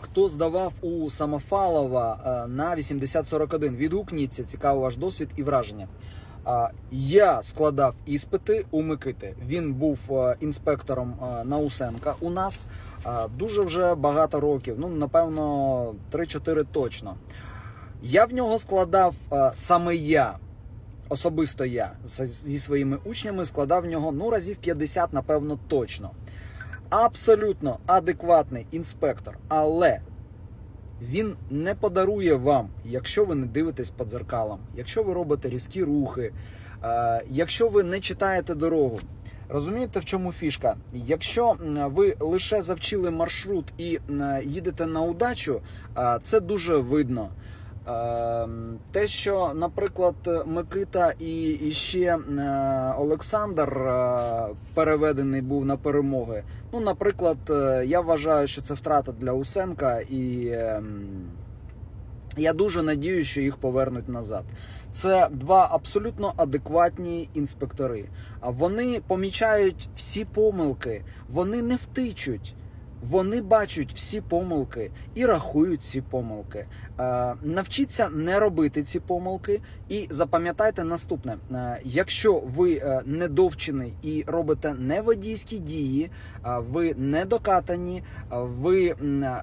Хто здавав у Самофалова е, на 8041? Відгукніться, цікавий ваш досвід і враження. Я складав іспити у Микити. Він був е, інспектором е, Наусенка у нас дуже вже багато років. Ну, напевно, 3-4 точно. Я в нього складав саме я. Особисто я зі своїми учнями складав в нього ну разів 50, напевно, точно. Абсолютно адекватний інспектор, але він не подарує вам, якщо ви не дивитесь по дзеркалам, якщо ви робите різкі рухи, е, якщо ви не читаєте дорогу. Розумієте, в чому фішка? Якщо ви лише завчили маршрут і їдете на удачу, е, це дуже видно. Е, Те, що, наприклад, Микита і, і ще е, Олександр е, переведений був на перемоги. Ну, наприклад, е, я вважаю, що це втрата для Усенка, і ем, я дуже надію, що їх повернуть назад. Це два абсолютно адекватні інспектори. А вони помічають всі помилки, вони не втичуть. Вони бачать всі помилки і рахують ці помилки. Е, навчіться не робити ці помилки, і запам'ятайте наступне: Е, якщо ви е, недовчений і робите не водійські дії, ви не докатані, ви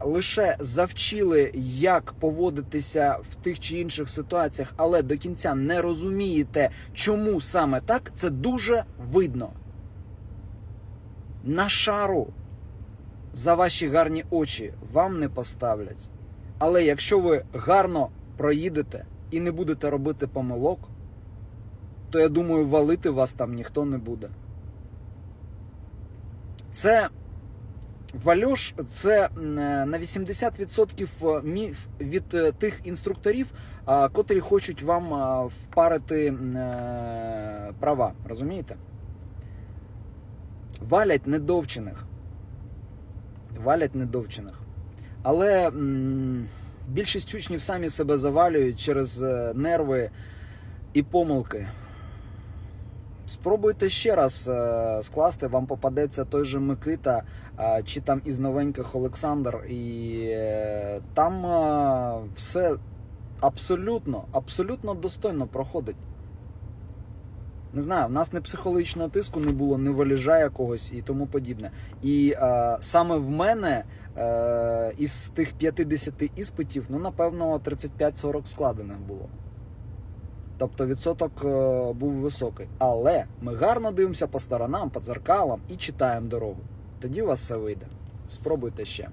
лише завчили, як поводитися в тих чи інших ситуаціях, але до кінця не розумієте, чому саме так, це дуже видно. На шару за ваші гарні очі вам не поставлять. Але якщо ви гарно проїдете і не будете робити помилок, то я думаю, валити вас там ніхто не буде. Це Вальош це е, на 80% міф від е, тих інструкторів, котрі хочуть вам впарити е, права. Розумієте? Валять недовчених. Валять недовчених. Але м, більшість учнів самі себе завалюють через е, нерви і помилки. Спробуйте ще раз е, скласти, вам попадеться той же Микита, е, чи там із новеньких Олександр, і там все абсолютно, абсолютно достойно проходить. Не знаю, в нас не психологічного тиску не було, не валіжа якогось і тому подібне. І е, саме в мене е, із тих 50 іспитів, ну напевно, 35-40 складених було. Тобто відсоток е, був високий. Але ми гарно дивимося по сторонам, по дзеркалам і читаємо дорогу. Тоді у вас все вийде. Спробуйте ще.